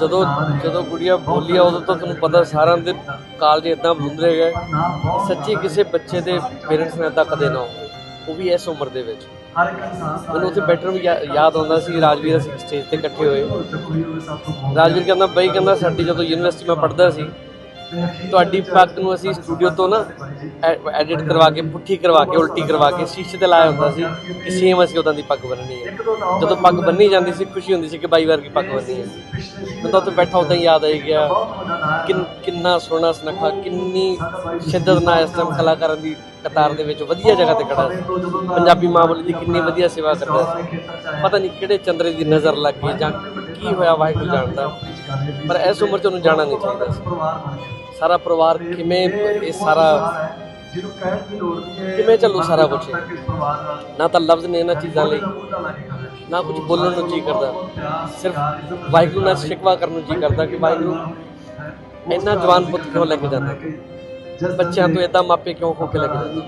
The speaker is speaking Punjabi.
ਜਦੋਂ ਜਦੋਂ ਗੁੜੀਆ ਬੋਲੀ ਆ, ਉਦੋਂ ਤਾਂ ਤੁਹਾਨੂੰ ਪਤਾ ਸਾਰਿਆਂ ਦੇ ਕਾਲਜ ਇਦਾਂ ਬਲੁੰਦਰੇ ਗਏ। ਸੱਚੀ ਕਿਸੇ ਬੱਚੇ ਦੇ ਪੇਰੈਂਟਸ ਨੇ ਇਦਾਂ ਕਦੇ ਨਾ ਹੋਵੇ, ਉਹ ਵੀ ਇਸ ਉਮਰ ਦੇ ਵਿੱਚ। ਮੈਨੂੰ ਉੱਥੇ ਬੈਠਣ ਵੀ ਯਾ- ਯਾਦ ਆਉਂਦਾ ਸੀ, ਰਾਜਵੀਰ ਅਸੀਂ ਸਟੇਜ ਤੇ ਇਕੱਠੇ ਹੋਏ। ਰਾਜਵੀਰ ਕਹਿੰਦਾ, ਬਈ ਕਹਿੰਦਾ ਸਾਡੀ ਜਦੋਂ ਯੂਨੀਵਰਸਿਟੀ ਮੈਂ ਪੜ੍ਹਦਾ ਸੀ ਤੁਹਾਡੀ ਪੱਗ ਨੂੰ ਅਸੀਂ ਸਟੂਡੀਓ ਤੋਂ ਨਾ ਐਡਿਟ ਕਰਵਾ ਕੇ, ਪੁੱਠੀ ਕਰਵਾ ਕੇ, ਉਲਟੀ ਕਰਵਾ ਕੇ, ਸ਼ੀਸ਼ੇ ਤੇ ਲਾਇਆ ਹੁੰਦਾ ਸੀ ਕਿ ਸੇਮ ਅਸੀਂ ਉਦਾਂ ਦੀ ਪੱਗ ਬੰਨਣੀ ਹੈ। ਜਦੋਂ ਪੱਗ ਬੰਨੀ ਜਾਂਦੀ ਸੀ, ਖੁਸ਼ੀ ਹੁੰਦੀ ਸੀ ਕਿ ਬਾਈ ਵਰਗੀ ਪੱਗ ਬੰਨੀ ਹੈ। ਮੈਨੂੰ ਤਾਂ ਉੱਥੇ ਬੈਠਾ ਉਦਾਂ ਹੀ ਯਾਦ ਆਈ ਗਿਆ ਕਿੰਨਾ ਸੋਹਣਾ ਸੁਨੱਖਾ, ਕਿੰਨੀ ਸ਼ਿੱਦਤ ਨਾਲ ਇਸ ਟਾਈਮ ਕਲਾਕਾਰਾਂ ਦੀ ਕਤਾਰ ਦੇ ਵਿੱਚ ਵਧੀਆ ਜਗ੍ਹਾ ਤੇ ਖੜਾ ਸੀ। ਪੰਜਾਬੀ ਮਾਂ ਬੋਲੀ ਦੀ ਕਿੰਨੀ ਵਧੀਆ ਸੇਵਾ ਕਰਦਾ ਸੀ। ਪਤਾ ਨਹੀਂ ਕਿਹੜੇ ਚੰਦਰੇ ਦੀ ਨਜ਼ਰ ਲੱਗ ਗਈ ਜਾਂ ਕੀ ਹੋਇਆ, ਵਾਹਿਗੁਰੂ ਜਾਣਦਾ। ਪਰ ਇਸ ਉਮਰ 'ਚ ਉਹਨੂੰ ਜਾਣਾ ਨਹੀਂ ਚਾਹੀਦਾ ਸੀ। ਸਾਰਾ ਪਰਿਵਾਰ ਕਿਵੇਂ ਇਹ ਸਾਰਾ ਕਿਵੇਂ ਚੱਲੂ ਸਾਰਾ ਕੁਝ ਨਾ ਤਾਂ ਲਫ਼ਜ਼ ਨੇ ਇਹਨਾਂ ਚੀਜ਼ਾਂ ਲਈ, ਨਾ ਕੁਝ ਬੋਲਣ ਨੂੰ ਜੀ ਕਰਦਾ। ਸਿਰਫ ਵਾਹਿਗੁਰੂ ਨਾਲ ਸ਼ਿਕਵਾ ਕਰਨ ਨੂੰ ਜੀ ਕਰਦਾ ਕਿ ਵਾਹਿਗੁਰੂ, ਇੰਨਾ ਜਵਾਨ ਪੁੱਤ ਕਿਉਂ ਲੈ ਕੇ ਜਾਂਦਾ? ਬੱਚਿਆਂ ਤੋਂ ਇਦਾਂ ਮਾਪੇ ਕਿਉਂ ਹੋ ਕੇ ਲੈ ਕੇ ਜਾਂਦੇ?